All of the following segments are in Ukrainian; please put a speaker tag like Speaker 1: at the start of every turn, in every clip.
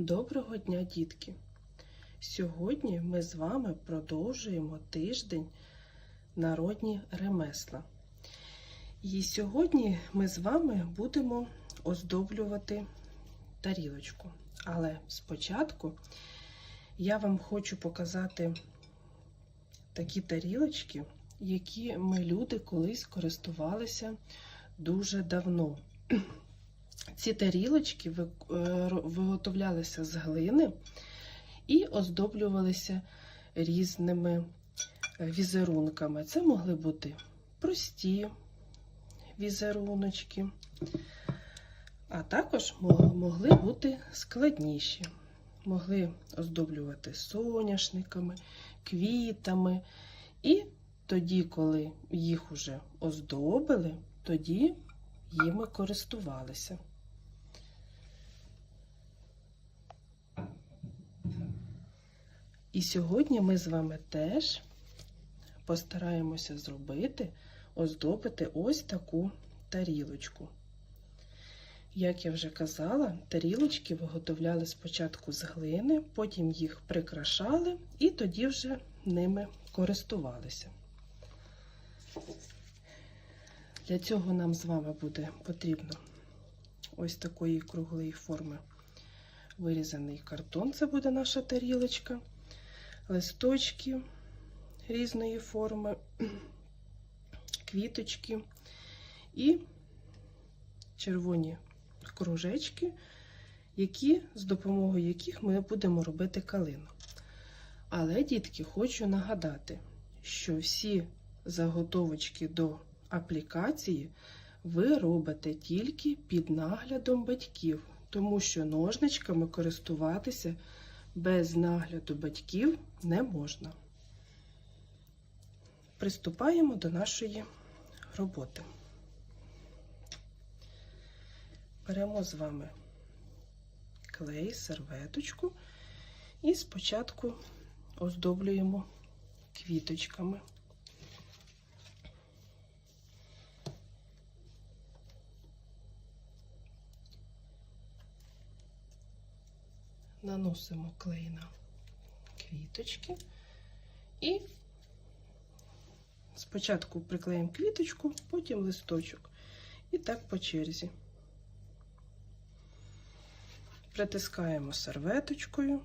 Speaker 1: Доброго дня, дітки! Сьогодні ми з вами продовжуємо тиждень народні ремесла. І сьогодні ми з вами будемо оздоблювати тарілочку. Але спочатку я вам хочу показати такі тарілочки, які ми люди колись користувалися дуже давно. Ці тарілочки е, виготовлялися з глини і оздоблювалися різними е, візерунками. Це могли бути прості візеруночки, а також могли бути складніші. Могли оздоблювати соняшниками, квітами. І тоді, коли їх уже оздобили, тоді їми користувалися. І сьогодні ми з вами теж постараємося зробити, оздобити ось таку тарілочку. Як я вже казала, тарілочки виготовляли спочатку з глини, потім їх прикрашали і тоді вже ними користувалися. Для цього нам з вами буде потрібно ось такої круглої форми вирізаний картон. Це буде наша тарілочка, листочки різної форми, квіточки і червоні кружечки, які, з допомогою яких ми будемо робити калину. Але, дітки, хочу нагадати, що всі заготовочки до аплікації ви робите тільки під наглядом батьків, тому що ножничками користуватися без нагляду батьків не можна. Приступаємо до нашої роботи. Беремо з вами клей, серветочку і спочатку оздоблюємо квіточками. Наносимо клей на квіточки і спочатку приклеїмо квіточку, потім листочок. І так по черзі. Притискаємо серветочкою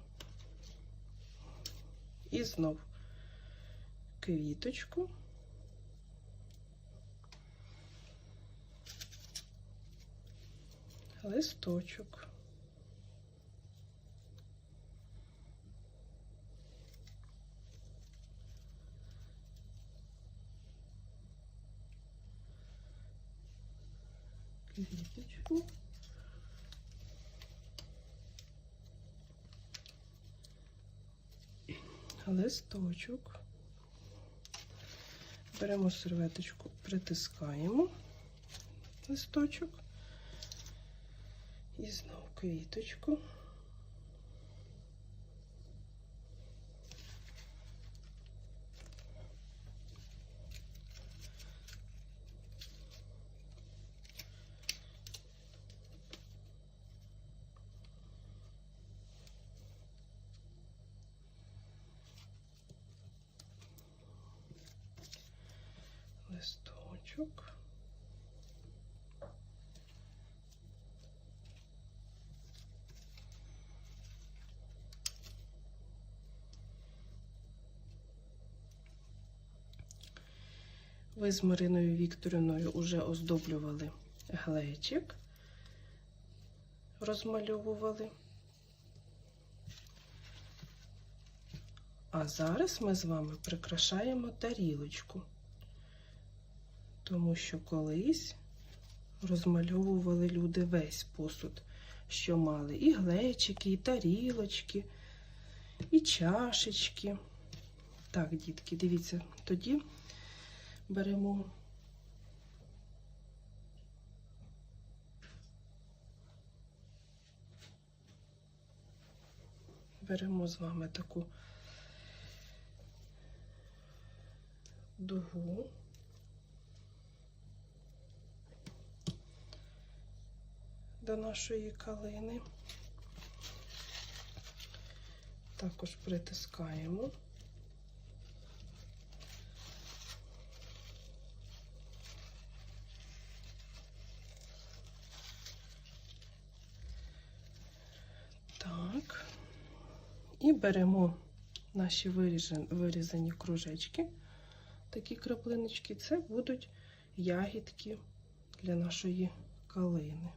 Speaker 1: і знов квіточку. Листочок. Квіточку. Листочок. Беремо серветочку, притискаємо листочок. І знову квіточку. Листочок. Ви з Мариною Вікторівною вже оздоблювали глечик, розмальовували. А зараз ми з вами прикрашаємо тарілочку тому що колись розмальовували люди весь посуд, що мали і глечики, і тарілочки, і чашечки. Так, дітки, дивіться, тоді беремо. Беремо з вами таку дугу. До нашої калини. також притискаємо. Так. І беремо наші виріжен- вирізані кружечки, такі краплиночки. Це будуть ягідки для нашої калини.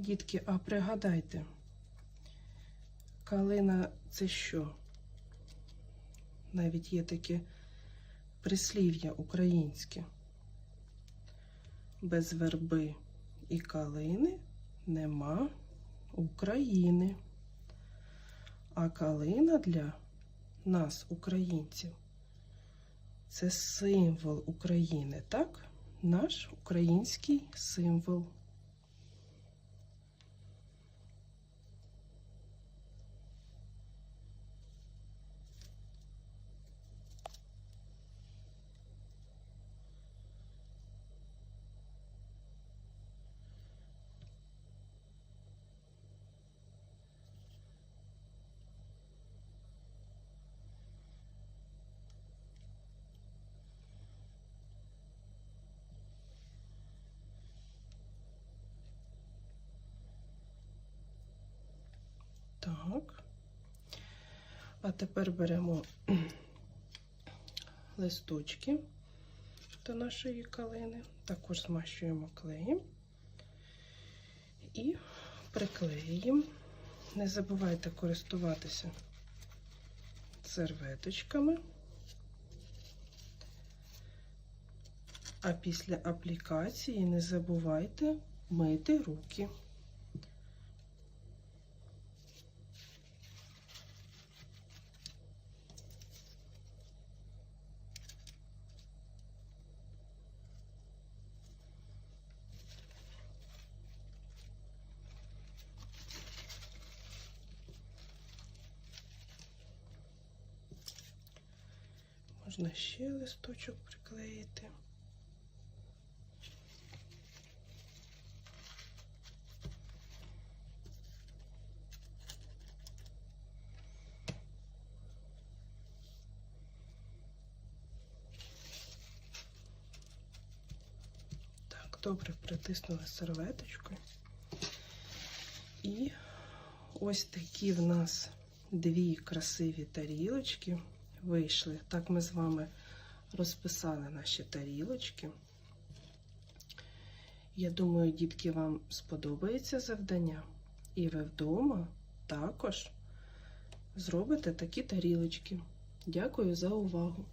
Speaker 1: Дітки, а пригадайте, калина це що? Навіть є таке прислів'я українське. Без верби і калини нема України. А калина для нас, українців, це символ України, так? Наш український символ. Так. А тепер беремо листочки до нашої калини, також змащуємо клеєм і приклеїмо. Не забувайте користуватися серветочками. А після аплікації не забувайте мити руки. Можна ще листочок приклеїти. Так, добре притиснули серветочкою. І ось такі в нас дві красиві тарілочки вийшли. Так ми з вами розписали наші тарілочки. Я думаю, дітки, вам сподобається завдання. І ви вдома також зробите такі тарілочки. Дякую за увагу!